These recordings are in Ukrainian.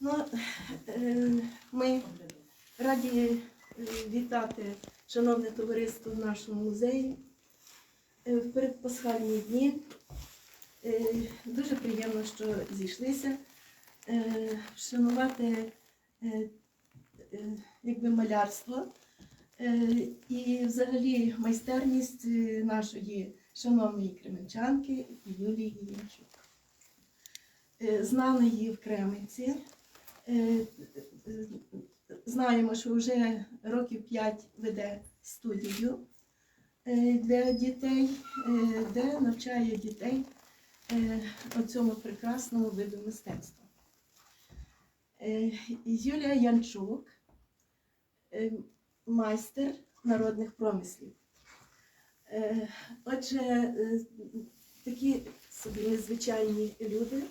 Ну, е, ми раді е, вітати шановне товариство в нашому музеї е, в передпасхальні дні. Дуже приємно, що зійшлися вшанувати якби малярство і взагалі майстерність нашої шановної кременчанки Юлії Янчук. Е, Знали її в Кременці. Е, Знаємо, що вже років 5 веде студію е, для дітей, де навчає дітей е, цьому прекрасному виду мистецтва. Юлія Янчук, майстер народних промислів. Е, Отже, е, такі собі незвичайні люди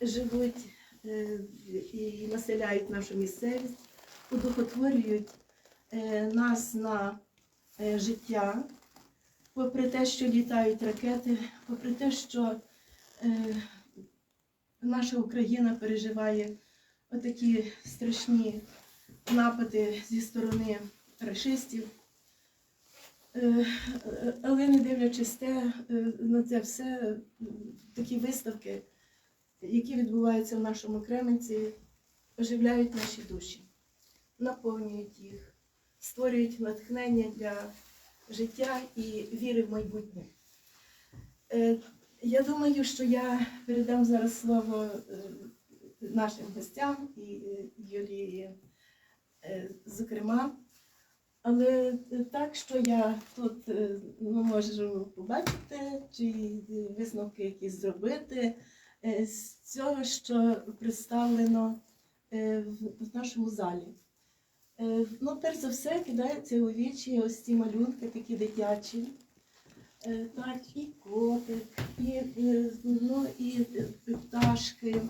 живуть е, і населяють нашу місцевість, удохотворюють нас на життя, попри те, що літають ракети, попри те, що наша Україна переживає отакі страшні напади зі сторони расистів. Е, е, Але не дивлячись те, е, на це все, такі виставки, які відбуваються в нашому Кременці, оживляють наші душі, наповнюють їх, створюють натхнення для життя і віри в майбутнє. Я думаю, що я передам зараз слово нашим гостям і Юлії, зокрема. Але так, що я тут е, ну, можу побачити, чи висновки якісь зробити е, з цього, що представлено е, в- нашому залі. Е, Ну, перш за все, кидаються у вічі ось ці малюнки, такі дитячі. Е, Так, і котик, і, е, ну, і е, пташки.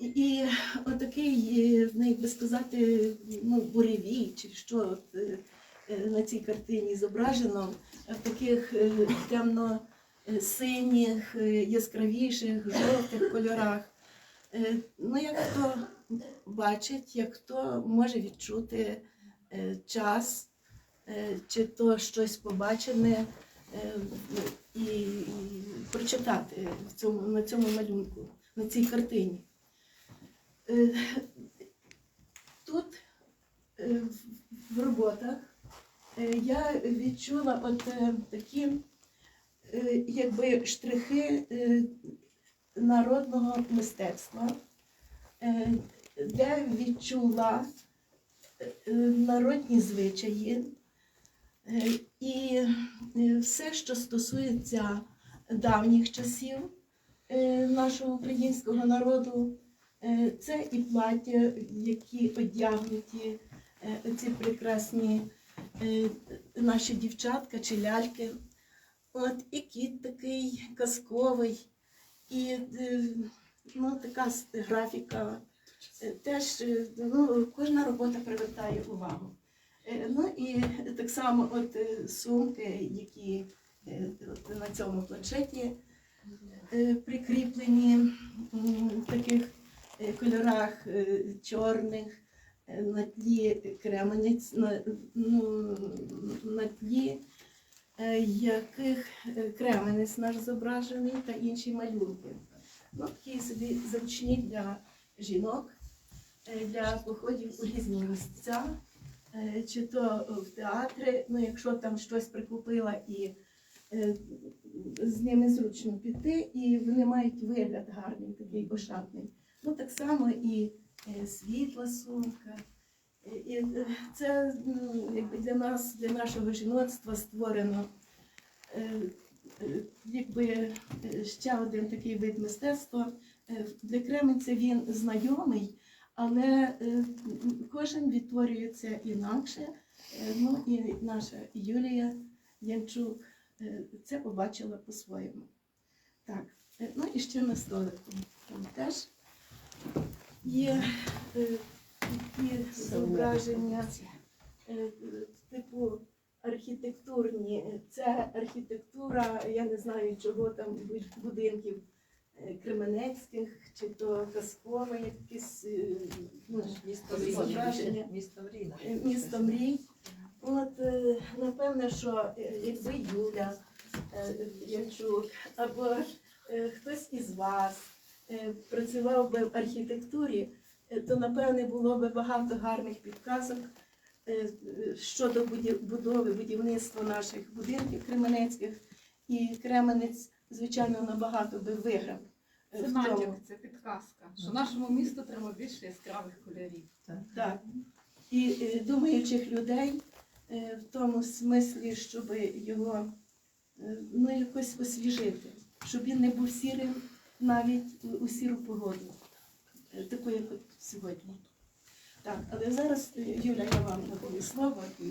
І, отакий, е, як би сказати, ну, буревій, чи що от, е, е, на цій картині зображено в таких темно-синіх, яскравіших, жовтих кольорах. Ну, як хто бачить, як хто може відчути час, чи то щось побачене і, прочитати на цьому малюнку, на цій картині. Е, Тут е, в- роботах е, я відчула от такі якби штрихи народного мистецтва, де відчула народні звичаї і все, що стосується давніх часів нашого українського народу, це і плаття, які одягнуті е, ці прекрасні е, наші дівчатка чи ляльки. От і кіт такий казковий, і е, ну, така графіка. Е, Теж е, ну, кожна робота привертає увагу. Е, Ну і так само от е, сумки, які е, от на цьому планшеті е, прикріплені таких е, кольорах е, чорних, е, на тлі кременець, на, ну, на тлі е, яких е, кременець наш зображений та інші малюнки. Ну, такі собі зручні для жінок, е, для походів у різні місця, е, чи то в театри, ну якщо там щось прикупила і е, з ними зручно піти, і вони мають вигляд гарний, такий ошатний. Ну так само і е, світла сумка. І- І е, це ну, якби для нас, для нашого жіноцтва створено е, е, якби е, ще один такий вид мистецтва. Е, Для Кременця він знайомий, але е, кожен відтворюється інакше. Е, Ну і наша Юлія Янчук е, це побачила по-своєму. Так, е, ну і ще на столику. Там теж є е, такі зображення е, е, типу архітектурні. Це архітектура, я не знаю, чого там будинків е, Кременецьких, чи то казкове якесь е, ну, Місто зображення. Місто мрій. Е, місто мрій. От е, напевне, що е, якби Юля е, Янчук або е, хтось із вас е, працював би в архітектурі, е, то напевне було би багато гарних підказок е, е, щодо будови, будівництва наших будинків кременецьких. І Кременець, звичайно, набагато би виграв. е, Це натяк, це підказка. Що нашому місту треба більше яскравих кольорів. Так. І е, думаючих людей е, в тому смислі, щоб його е, ну, якось освіжити, щоб він не був сірим навіть у- сіру погоду, е, таку, як от сьогодні. Так, але зараз, е, Юля, я вам надаю слово і.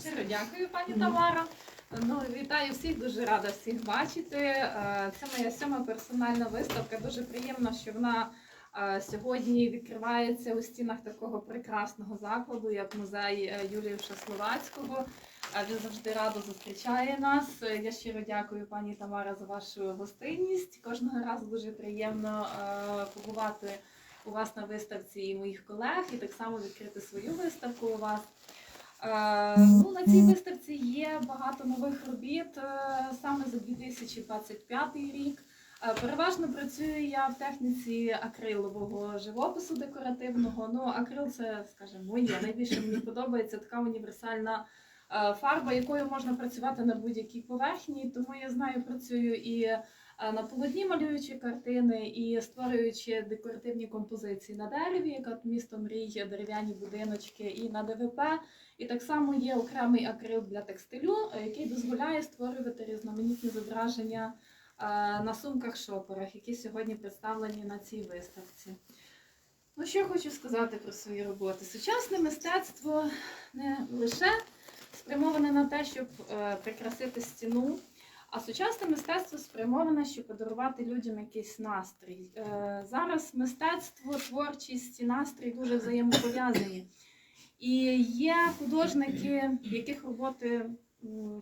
Щиро дякую, пані Тамара. Ну, вітаю всіх, дуже рада всіх бачити. Е, Це моя сьома персональна виставка. Дуже приємно, що вона сьогодні відкривається у стінах такого прекрасного закладу, як музей е, Юліуша Е, Він завжди радо зустрічає нас. Е, Я щиро дякую, пані Тамара, за вашу гостинність. Кожного разу дуже приємно е, побувати у вас на виставці і моїх колег, і так само відкрити свою виставку у вас. Е, Ну, на цій виставці є багато нових робіт саме за 2025 рік. Переважно працюю я в техніці акрилового живопису декоративного. Ну, акрил це, скажімо, моє. Найбільше мені подобається така універсальна фарба, якою можна працювати на будь-якій поверхні. Тому я знаю, працюю і е, на полотні малюючи картини, і створюючи декоративні композиції на дереві, як місто мрій, дерев'яні будиночки, і на ДВП. І так само є окремий акрил для текстилю, е, який дозволяє створювати різноманітні зображення е, на сумках-шоперах, які сьогодні представлені на цій виставці. Ну, що я хочу сказати про свої роботи? Сучасне мистецтво не лише спрямоване на те, щоб е, прикрасити стіну, а сучасне мистецтво спрямоване, щоб подарувати людям якийсь настрій. Е, Зараз мистецтво, творчість і настрій дуже взаємопов'язані. І є художники, яких роботи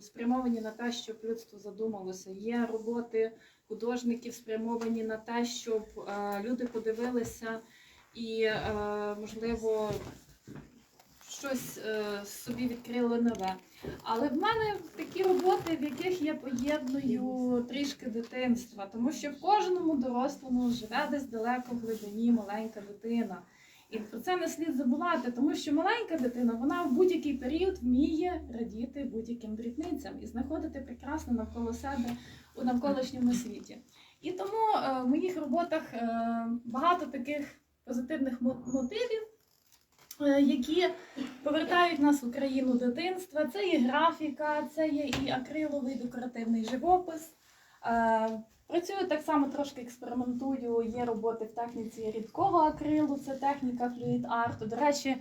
спрямовані на те, щоб людство задумалося. Є роботи художників спрямовані на те, щоб е, люди подивилися і, можливо, щось е, собі відкрили нове. Але в мене такі роботи, в яких я поєдную трішки дитинства, тому що в кожному дорослому живе десь далеко в глибині маленька дитина. І про це не слід забувати, тому що маленька дитина вона в будь-який період вміє радіти будь-яким дрібницям і знаходити прекрасне навколо себе у навколишньому світі. І тому е, в моїх роботах е, багато таких позитивних мотивів, які повертають нас в Україну дитинства. Це і графіка, це є і акриловий декоративний живопис. Е, Працюю так само трошки експериментую. Є роботи в техніці рідкого акрилу, це техніка флюїд арту. До речі,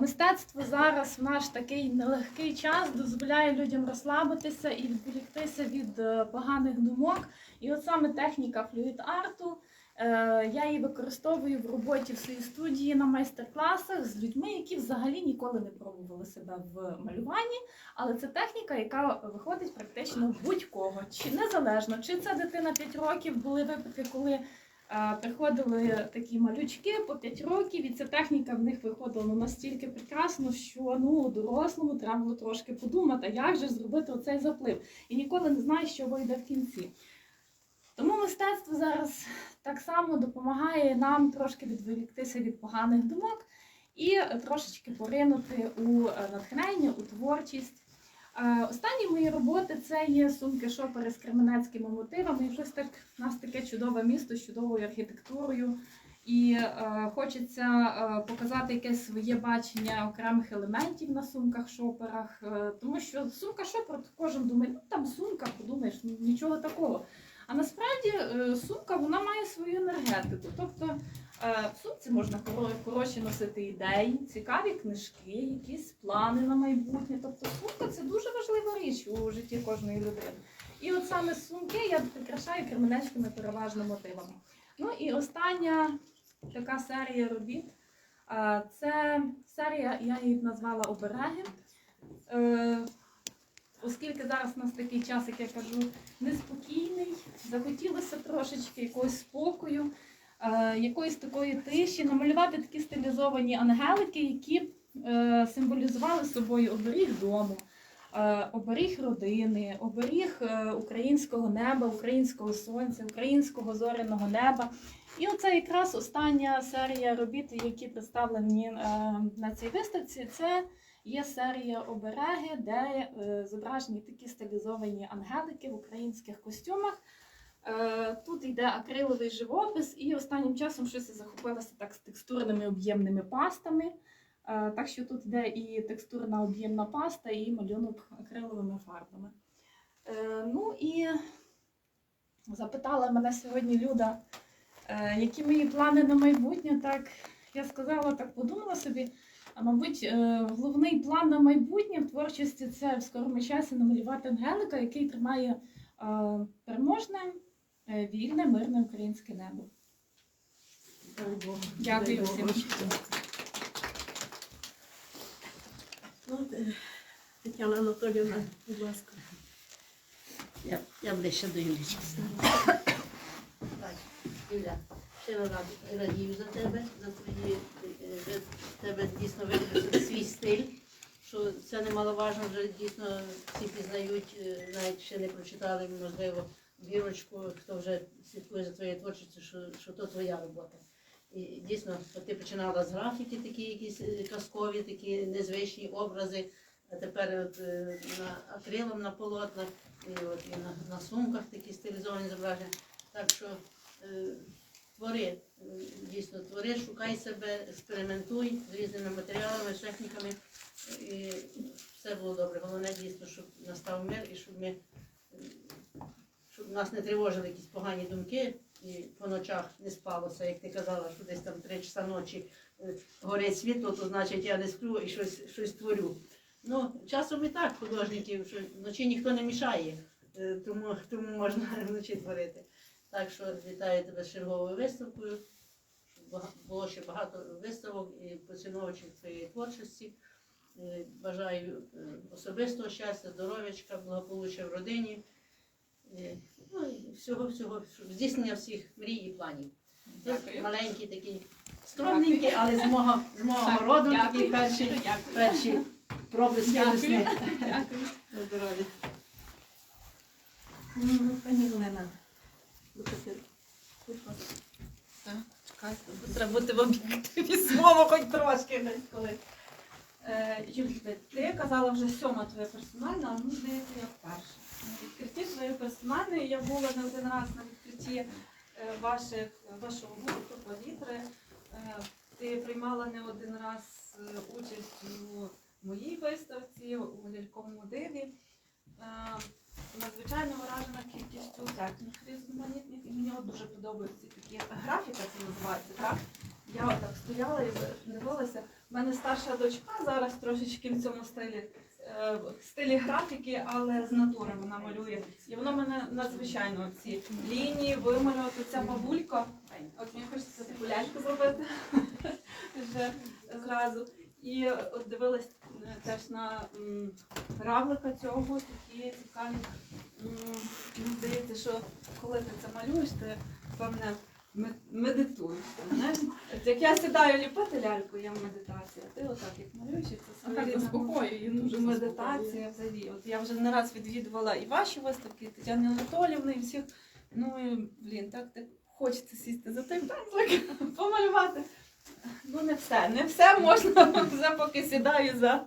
мистецтво зараз в наш такий нелегкий час дозволяє людям розслабитися і відволіктися від е, поганих думок. І от саме техніка флюїд арту. Е, Я її використовую в роботі в своїй студії на майстер-класах з людьми, які взагалі ніколи не пробували себе в малюванні. Але це техніка, яка виходить практично будь-кого, чи незалежно, чи це дитина 5 років. Були випадки, коли е, приходили такі малючки по 5 років, і ця техніка в них виходила настільки прекрасно, що ну дорослому треба було трошки подумати, як же зробити оцей заплив. І ніколи не знаєш, що вийде в кінці. Тому мистецтво зараз так само допомагає нам трошки відволіктися від поганих думок і трошечки поринути у е, натхнення, у творчість. Е, Останні мої роботи це є сумки шопери з кременецькими мотивами. І щось так у нас таке чудове місто з чудовою архітектурою. І е, хочеться е, показати якесь своє бачення окремих елементів на сумках шоперах. Е, тому що сумка шопер, кожен думає, ну там сумка, подумаєш, нічого такого. А насправді е, сумка вона має свою енергетику. Тобто Е, В сумці можна хороші носити ідеї, цікаві книжки, якісь плани на майбутнє. Тобто сумка це дуже важлива річ у житті кожної людини. І от саме сумки я прикрашаю кременецькими переважно мотивами. Ну і остання така серія робіт. е, Це серія, я її назвала обереги. Е, зараз у нас такий час, як я кажу, неспокійний. Захотілося трошечки якогось спокою, е, якоїсь такої тиші, намалювати такі стилізовані ангелики, які б, е, символізували собою оберіг дому. е, Оберіг родини, оберіг українського неба, українського сонця, українського зоряного неба. І оце якраз остання серія робіт, які представлені на цій виставці. Це є серія обереги, де е, зображені такі стилізовані ангелики в українських костюмах. Е, Тут йде акриловий живопис, і останнім часом щось я захопилася так з текстурними об'ємними пастами. Е, Так що тут йде і текстурна об'ємна паста, і малюнок акриловими фарбами. Ну і запитала мене сьогодні Люда, які мої плани на майбутнє. Так я сказала, так подумала собі. А мабуть, е, головний план на майбутнє в творчості це в скорому часі намалювати ангелика, який тримає переможне, е, вільне, мирне українське небо. Дякую всім. Ну, е, Тетяна Анатоліївна, будь ласка. Я, я ближче до Юлі, чесно. Юля, ще радію за тебе, за твої, вже тебе дійсно видно свій стиль, що це немаловажно, вже дійсно всі пізнають, е, навіть ще не прочитали, можливо, вірочку, хто вже слідкує за твоєю творчістю, що, що то твоя робота. І дійсно, ти починала з графіки, такі якісь е, казкові, такі незвичні образи, а тепер от, е, на акрилом на полотнах. І от і на, на сумках такі стилізовані зображення. Так що е, твори, дійсно твори, шукай себе, експериментуй з різними матеріалами, з техніками. І все було добре. Головне дійсно, щоб настав мир і щоб ми е, щоб нас не тривожили якісь погані думки і по ночах не спалося, як ти казала, що десь там три часа ночі е, горить світло, то значить я не сплю і щось, щось творю. Ну, часом і так художників, що вночі ніхто не мішає, е, тому, тому можна вночі творити. Так що вітаю тебе з черговою виставкою. Було ще багато виставок і поціновувачів твоєї творчості. Е, Бажаю е, особистого щастя, здоров'ячка, благополуччя в родині. Е, Ну і всього, всього, здійснення всіх мрій і планів. Дякую. маленький такий скромненький, але з мого, з мого роду такий перший, Дякую. перші проблиски Дякую. Дякую. На здоров'я. Ну, Пані Олена, Чекайте, треба бути в об'єктиві слово хоч трошки десь коли. Е, Юлька, ти казала вже сьома твоя персональна, а мені здається, я вперше. На відкритті твоєї персональної я була не один раз на відкритті е, ваших, вашого гурту, повітри. Е, Ти приймала не один раз участь у моїй виставці, у ляльковому диві. Е, Надзвичайно вражена кількістю технік різноманітних, і мені от дуже подобаються такі графіка, це називається, так? Я отак стояла і дивилася. У мене старша дочка зараз трошечки в цьому стилі, е, в стилі графіки, але з натури вона малює. І воно мене надзвичайно ці лінії вималювати. Ця бабулька. От мені хочеться таку ляльку зробити вже зразу. І от дивилась е, теж на равлика цього, такі цікаві. Мені здається, що коли ти це малюєш, ти певне ме- медитуєш. знаєш. От Як я сідаю ліпити ляльку, я в медитації, а ти отак як малюєш, і це своєрідна заспокоює, дуже медитація взагалі. От я вже не раз відвідувала і ваші виставки, і Тетяни Анатолівни, і всіх. Ну і блін, так, так хочеться сісти за той пензлик, помалювати. Ну не все, не все можна, вже поки сідаю за.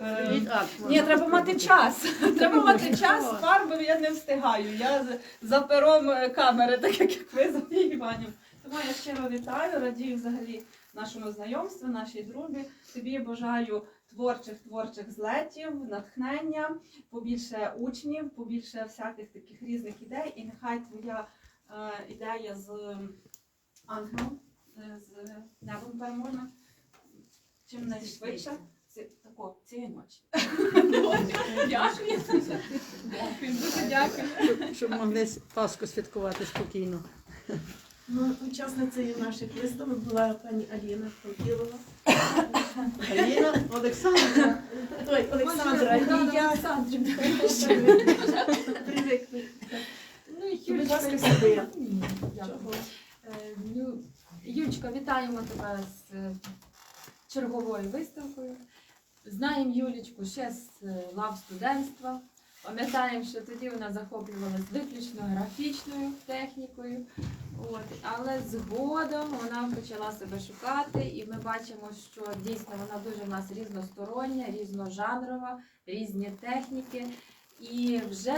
е, ні, треба мати час. Треба мати час, фарби я не встигаю. Я за, за пером е, камери, так як ви за Іванів. Тому я щиро вітаю, радію взагалі нашому знайомству, нашій дружбі. Тобі бажаю творчих творчих злетів, натхнення, побільше учнів, побільше всяких таких різних ідей. І нехай твоя е, ідея з ангелом, з небом переможна, чим найшвидше. Тако, цієї ночі. Дякую. Дякую. Дуже дякую. Щоб, могли Пасху святкувати спокійно. Ну, учасницею наших виставок була пані Аліна Павлілова. Аліна, Олександра. Ой, Олександра, і я привикли. Ну, і Будь ласка, Юлічка, сюди. Чого? Ю- Юлічка, вітаємо тебе з е, черговою виставкою. Знаємо Юлічку ще з е, лав студентства. Пам'ятаємо, що тоді вона захоплювалася виключно графічною технікою. От. Але згодом вона почала себе шукати, і ми бачимо, що дійсно вона дуже в нас різностороння, різножанрова, різні техніки. І вже,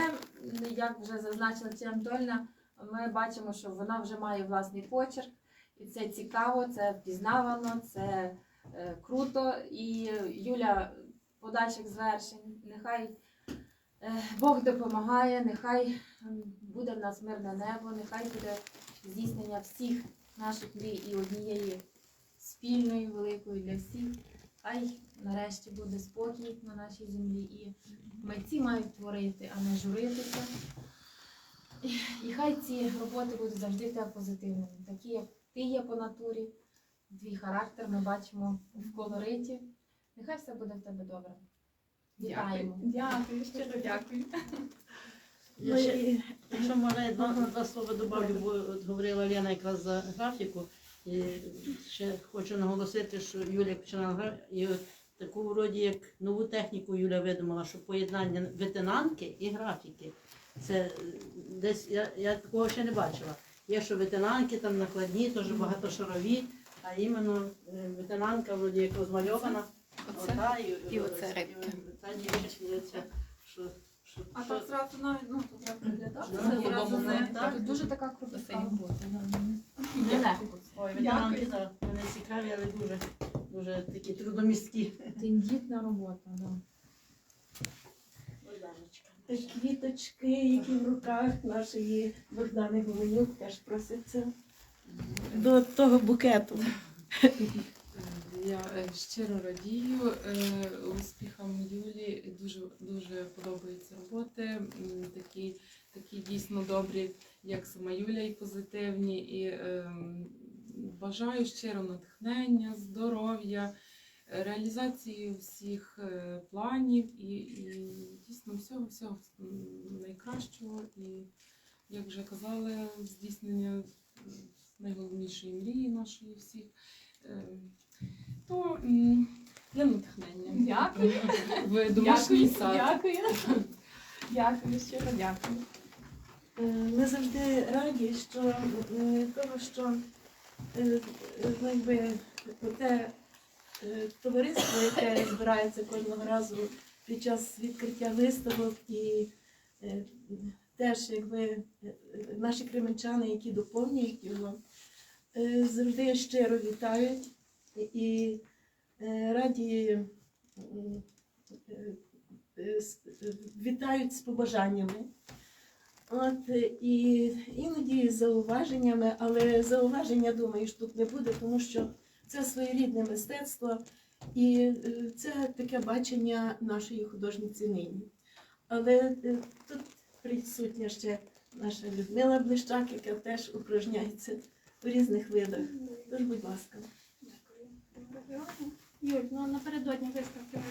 як вже зазначила Ті Антольна, ми бачимо, що вона вже має власний почерк, і це цікаво, це впізнавано, це е, круто. І Юля подальших звершень. Нехай е, Бог допомагає, нехай буде в нас мирне небо, нехай буде здійснення всіх наших мрій і однієї спільної, великої для всіх. Хай нарешті буде спокій на нашій землі і митці мають творити, а не журитися. І, і хай ці роботи будуть завжди позитивними, такі, як ти є по натурі, твій характер ми бачимо в колориті. Нехай все буде в тебе добре. Вітаємо. Дякую, щиро дякую. Я Ну, ще, якщо можна, я два, два слова добавлю, бо от говорила Лена якраз за графіку. І ще хочу наголосити, що Юля починала і от таку вроді як нову техніку Юля видумала, що поєднання ветенанки і графіки. Це десь я, я такого ще не бачила. Є, що ветенанки там накладні, теж багатошарові, а іменно е, ветенанка вроді як розмальована. Ота, і, і оце рибки. Та дівчинка, що, А так зразу навіть ну, тут треба приглядати. Це по-любому, не так. Тут дуже така крута робота. Нелегко. Ой, ветеранки, так, вони цікаві, але дуже, дуже такі трудомісткі. Тендітна робота. Да. Квіточки, які в руках нашої Богдани Гоменюк теж просяться до того букету. Я е, щиро радію е, успіхам Юлі. Дуже дуже подобаються роботи. Такі, такі дійсно добрі, як сама Юля, і позитивні. І ем, бажаю щиро натхнення, здоров'я, реалізації всіх е, планів і, і дійсно всього всього найкращого. І як вже казали, здійснення найголовнішої мрії нашої всіх. Ем, то для натхнення. Дякую. В домашній Дякую, сад. дякую. Дякую, щиро дякую. Е, Ми завжди раді, що е, того, що е, е, якби, те е, товариство, яке збирається кожного разу під час відкриття виставок і е, теж якби е, наші кременчани, які доповнюють його, е, завжди щиро вітають і е, раді е, е, е, вітають з побажаннями. От е, і іноді з зауваженнями, але зауваження, думаю, що тут не буде, тому що це своєрідне мистецтво і е, це таке бачення нашої художниці нині. Але е, тут присутня ще наша Людмила Блищак, яка теж упражняється у різних видах. Тож, будь ласка. Дякую. Юль, ну напередодні виставки ми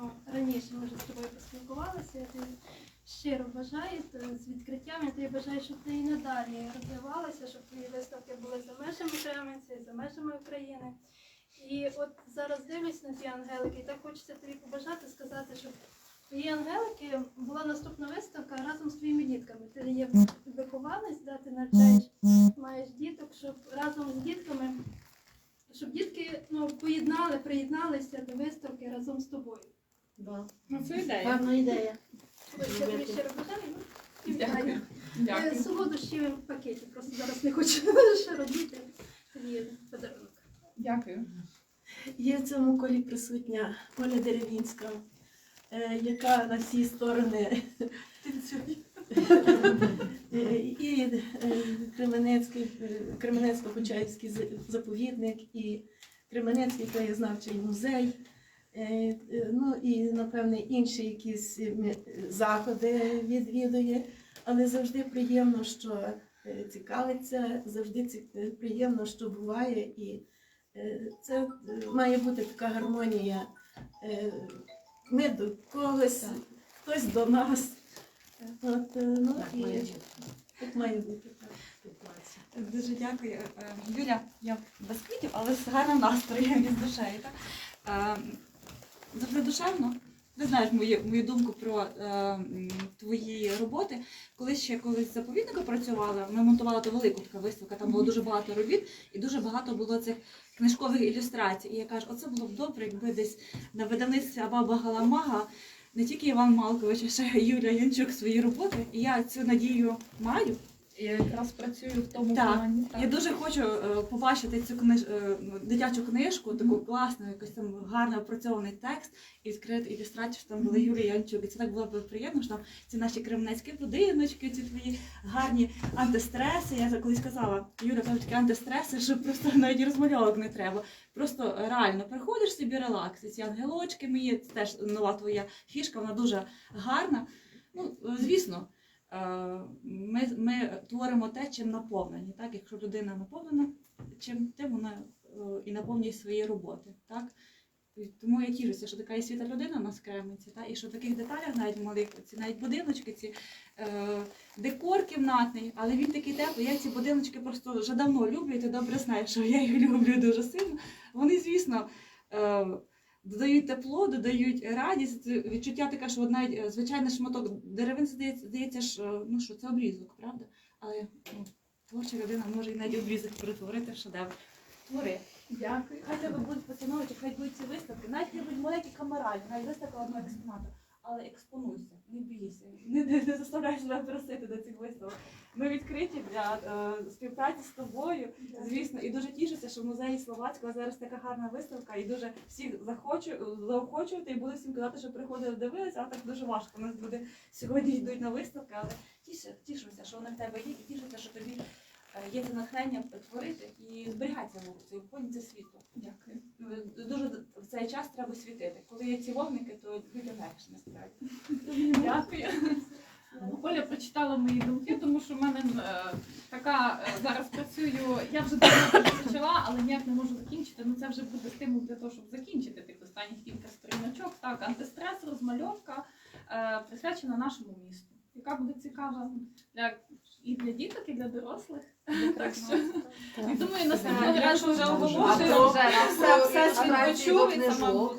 ну, раніше ми вже з тобою поспілкувалися. Щиро бажаю з відкриттям. Я тобі бажаю, щоб ти і надалі розвивалася, щоб твої виставки були за межами Кременця і за межами України. І от зараз дивлюсь на ті ангелики, і так хочеться тобі побажати, сказати, щоб твої ангелики була наступна виставка разом з твоїми дітками. Ти є вихованець, да, ти навчаєш, маєш діток, щоб разом з дітками щоб дітки ну, поєднали, приєдналися до виставки разом з тобою. Да. Ну, це ідея. Гарна ідея. І Дякую. Е, Дякую. Солодощі в пакеті, просто зараз не хочу ще родити. Тобі подарунок. Дякую. Є в цьому колі присутня Оля Деревінська, е, яка на всі сторони Е, і Кременецький, Кременецько-Почаївський заповідник, і Кременецький краєзнавчий музей. Е, е, Ну і, напевне, інші якісь е, заходи відвідує. Але завжди приємно, що цікавиться. Завжди приємно, що буває. І це має бути така гармонія. Ми до когось, хтось до нас. От, ну, і так має бути. Дуже дякую. Юля, я без квітів, але з гарним настроєм і з душею. Так? Е, душевно. Ти знаєш мою, мою думку про е, твої роботи. Коли ще колись заповідника працювала, ми монтували ту велику така виставка, там було дуже багато робіт і дуже багато було цих книжкових ілюстрацій. І я кажу, оце було б добре, якби десь на видавництві Абаба Галамага не тільки Іван Малкович, а ще Юлія Янчук свої роботи. І я цю надію маю. Я якраз працюю в тому Так. плані. Я дуже хочу е, побачити цю книж... е, дитячу книжку, таку класну, якийсь там гарно опрацьований текст і відкрити ілюстрацію, що там була Юлія Янчук. І це так було б приємно, що там ці наші кременецькі будиночки, ці твої гарні антистреси. Я колись казала, Юля каже, такі антистреси, що просто навіть розмальовок не треба. Просто реально приходиш собі релакс. І ці ангелочки мої, це теж нова твоя фішка, вона дуже гарна. Ну, е, звісно. Е, Ми, ми творимо те, чим наповнені. Так? Якщо людина наповнена, чим тим вона е, і наповнює свої роботи. Так? Тому я тішуся, що така є світа людина нас в та? і що в таких деталях навіть малих, ці навіть будиночки, ці е, декор кімнатний, але він такий теплий. Я ці будиночки просто вже давно люблю, і ти добре знаєш, що я їх люблю дуже сильно. Вони, звісно, е, додають тепло, додають радість, відчуття таке, що одна е, звичайний шматок деревин здається, здається ж, е, ну, що це обрізок, правда? Але ну, творча людина може і навіть обрізок перетворити в шедевр. Твори. Дякую. Хай тебе будуть поціновувати, хай будуть ці виставки, навіть не будуть маленькі камеральні, навіть виставка одного експонату. Але експонуйся, не бійся, не, не, не заставляй себе просити до цих виставок. Ми відкриті для е, співпраці з тобою, звісно, і дуже тішуся, що в музеї Словацького зараз така гарна виставка, і дуже всіх захочу заохочувати, і буду всім казати, що приходили дивилися, а так дуже важко. У нас люди сьогодні йдуть на виставки, але тішу, тішуся, що вони в тебе є, і тішуся, що тобі є це натхнення творити і зберігатися вулицею, виходить світло. Дякую. Дуже в цей час треба світити. Коли є ці вогники, то людям легше насправді. Дякую. Оля прочитала мої думки, тому що в мене е, така е, зараз працюю. Я вже давно почала, але ніяк не можу закінчити. Ну це вже буде стимул для того, щоб закінчити тих останніх кілька сторіночок. Так, антистрес, розмальовка е, присвячена нашому місту, яка буде цікава і і для дорослих. Так що думаю, наступного разу вже. Все- почув, і це,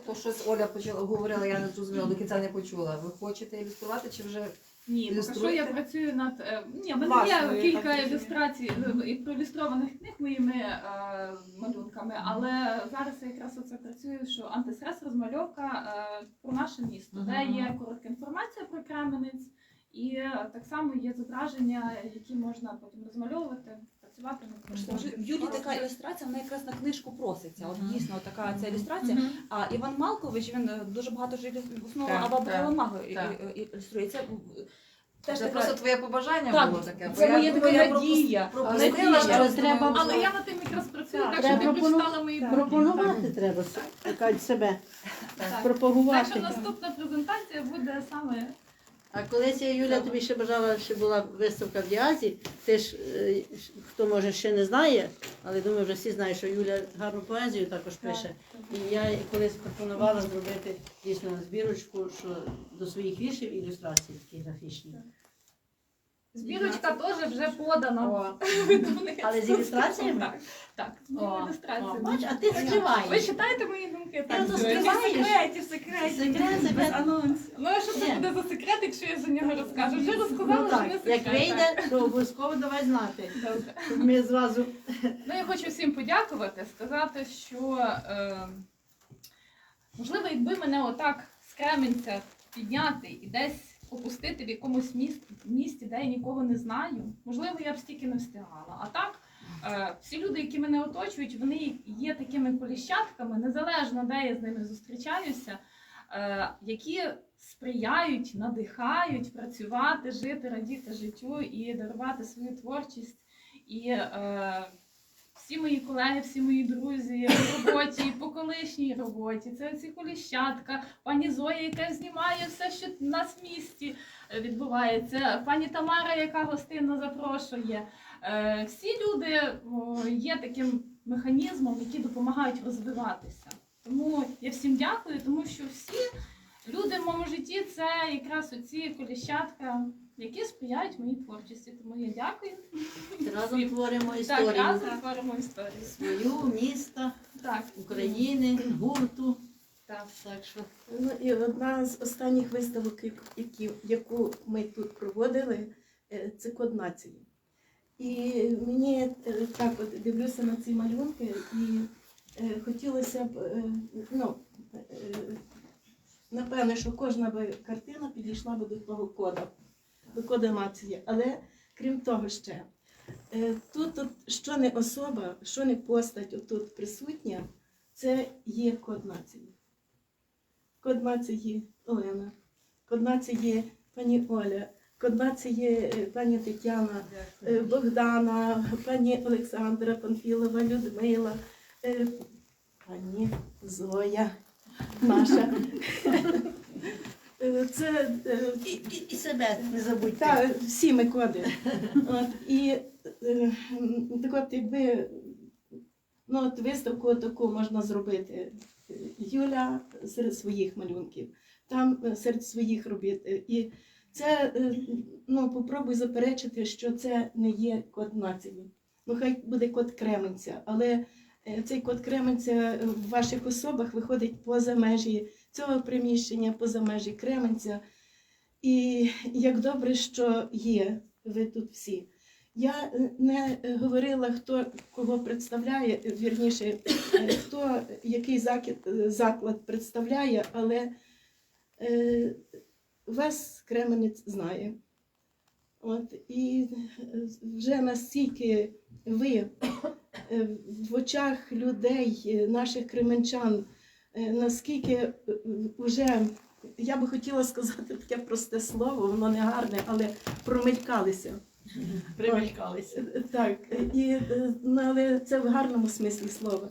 то щось Оля почала говорила, я не зрозуміла, до кінця не почула. Ви хочете ілюструвати чи вже Ні, поки що я працюю над е, ні, в мене є кілька ілюстрацій е, і проілюстрованих книг моїми е, малюнками, але зараз я якраз оце працюю, що антистрес. Розмальовка е, про наше місто, де є коротка інформація про Кременець, і е, так само є зображення, які можна потім розмальовувати, працювати над Може, в Юлі така ілюстрація, вона якраз на книжку проситься. От дійсно така ця ілюстрація. Мгм. А Іван Малкович він е, дуже багато ж ілю- в основному Так, Абаба так, ілюструє. Це теж це така- просто твоє побажання Так, було таке? це Бо моя я така думаю, надія. пропустила, Надія. Але треба- тобою Але я над тим якраз працюю, Так, так що ти треба прочитала мої думки. Пропонувати треба себе, Так. Так пропагувати. що наступна презентація буде саме А колись я Юля тобі ще бажала, що була виставка в Діазі. Ти ж е, хто може ще не знає, але думаю, вже всі знають, що Юля гарну поезію також пише. І я їй колись пропонувала зробити дійсно збірочку, що до своїх віршів ілюстрації такі графічні. Збірочка теж вже подана. Але з ілюстраціями? Так, з ілюстраціями. а ти скриваєш. Ви читаєте мої думки? Так, секретів, без анонсів. Ну, а що це буде за секрет, якщо я за нього розкажу? Вже Ну розказала, що не секрет. як вийде, то обов'язково давай знати. Ми зразу Ну, я хочу всім подякувати, сказати, що е, можливо, якби мене отак з Кременця підняти і десь опустити в якомусь міст, місті, де я нікого не знаю, можливо, я б стільки не встигала. А так, е, всі люди, які мене оточують, вони є такими коліщатками, незалежно де я з ними зустрічаюся, е, які сприяють, надихають працювати, жити, радіти життю і дарувати свою творчість. І е, всі мої колеги, всі мої друзі в роботі, по колишній роботі. Це ці коліщатка, пані Зоя, яка знімає все, що в нас в місті е, відбувається, пані Тамара, яка гостинно запрошує. Е, Всі люди є таким механізмом, які допомагають розвиватися. Тому я всім дякую, тому що всі люди в моєму житті це якраз оці коліщатка, які сприяють моїй творчості. Тому я дякую. Разом творимо Так, історію разом творимо історію. свою, міста, Так, України, гурту. так. Так що Ну і одна з останніх виставок, які, яку ми тут проводили, е, це код нації. І мені е, так от дивлюся на ці малюнки, і е, хотілося б, е, ну, е, напевне, що кожна би картина підійшла би до того кода, кода. Але крім того ще, е, тут що не особа, що не постать отут присутня, це є код нації. Код нації Олена, код нації пані Оля, код нації е, пані Тетяна, е, Богдана, пані Олександра Панфілова, Людмила, пані Зоя наша. Е, Це е, і, і, і себе не забудьте. та, всі ми коди. От, і е, м, так от якби ну, от виставку таку можна зробити. Юля серед своїх малюнків, там е, серед своїх робіт. Е, І це е, ну, попробуй заперечити, що це не є код нації. Ну, хай буде код Кременця, але е, цей код Кременця в ваших особах виходить поза межі цього приміщення, поза межі Кременця. І як добре, що є ви тут всі. Я е, не е, говорила, хто кого представляє, вірніше, е, хто який закид, е, заклад представляє, але е, вас Кременець знає. От, і вже настільки ви в очах людей, наших кременчан, наскільки вже, я би хотіла сказати таке просте слово, воно не гарне, але промелькалися. Примелькалися. Так, і, е, ну, але це в гарному смислі слова,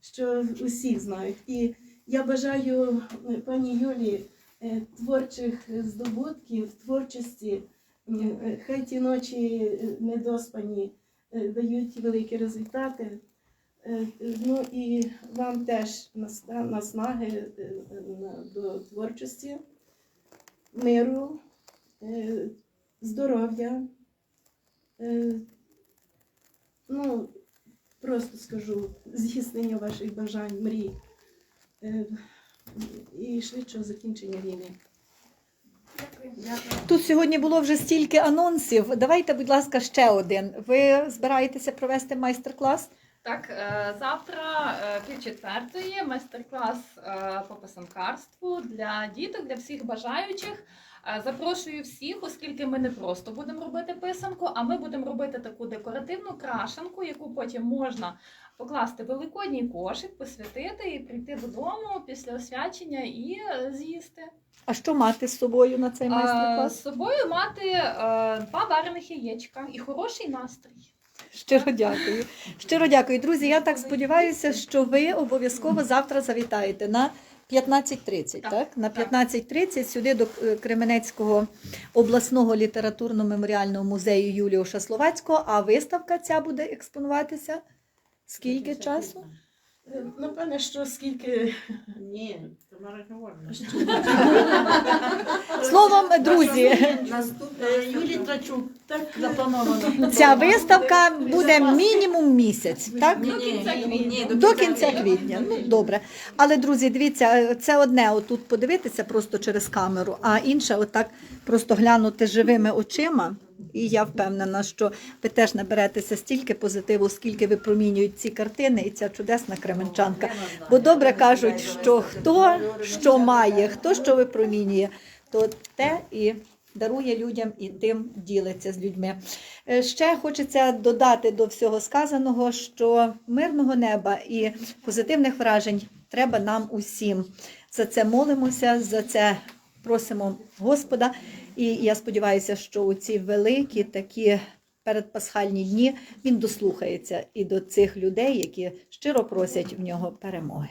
що усі знають. І я бажаю е, пані Юлі е, творчих здобутків, творчості. Е, Хай ті ночі е, недоспані е, дають великі результати. Е, Ну і вам теж наснаги е, до творчості, миру, е, здоров'я. Е, Ну, просто скажу, здійснення ваших бажань, мрій е, і швидшого закінчення війни. Тут сьогодні було вже стільки анонсів. Давайте, будь ласка, ще один. Ви збираєтеся провести майстер-клас? Так, е, завтра е, пів четвертої майстер-клас е, по писанкарству для діток, для всіх бажаючих. Запрошую всіх, оскільки ми не просто будемо робити писанку, а ми будемо робити таку декоративну крашенку, яку потім можна покласти в великодній кошик, посвятити і прийти додому після освячення і з'їсти. А що мати з собою на цей майстер-клас? З собою мати два варених яєчка і хороший настрій. Щиро дякую. Щиро дякую. Друзі, я так сподіваюся, що ви обов'язково завтра завітаєте на 15.30, так? Так, На так. 15.30 сюди до е, Кременецького обласного літературно-меморіального музею Юліуша Словацького, а виставка ця буде експонуватися скільки часу? Е, Напевне, що скільки Ні, Тамара не можна. Словом, друзі, Е, Юлії Трачук так заплановано. ця виставка буде мінімум місяць, так? Ні, До кінця ні, квітня. ні, До кінця квітня. Ну добре. Але друзі, дивіться, це одне отут подивитися просто через камеру, а інше отак просто глянути живими очима. І я впевнена, що ви теж наберетеся стільки позитиву, скільки випромінюють ці картини і ця чудесна кременчанка. Бо добре кажуть, що хто що має, хто що випромінює, то те і дарує людям і тим ділиться з людьми. Е, Ще хочеться додати до всього сказаного, що мирного неба і позитивних вражень треба нам усім. За це молимося, за це просимо Господа. І я сподіваюся, що у ці великі такі передпасхальні дні він дослухається і до цих людей, які щиро просять в нього перемоги.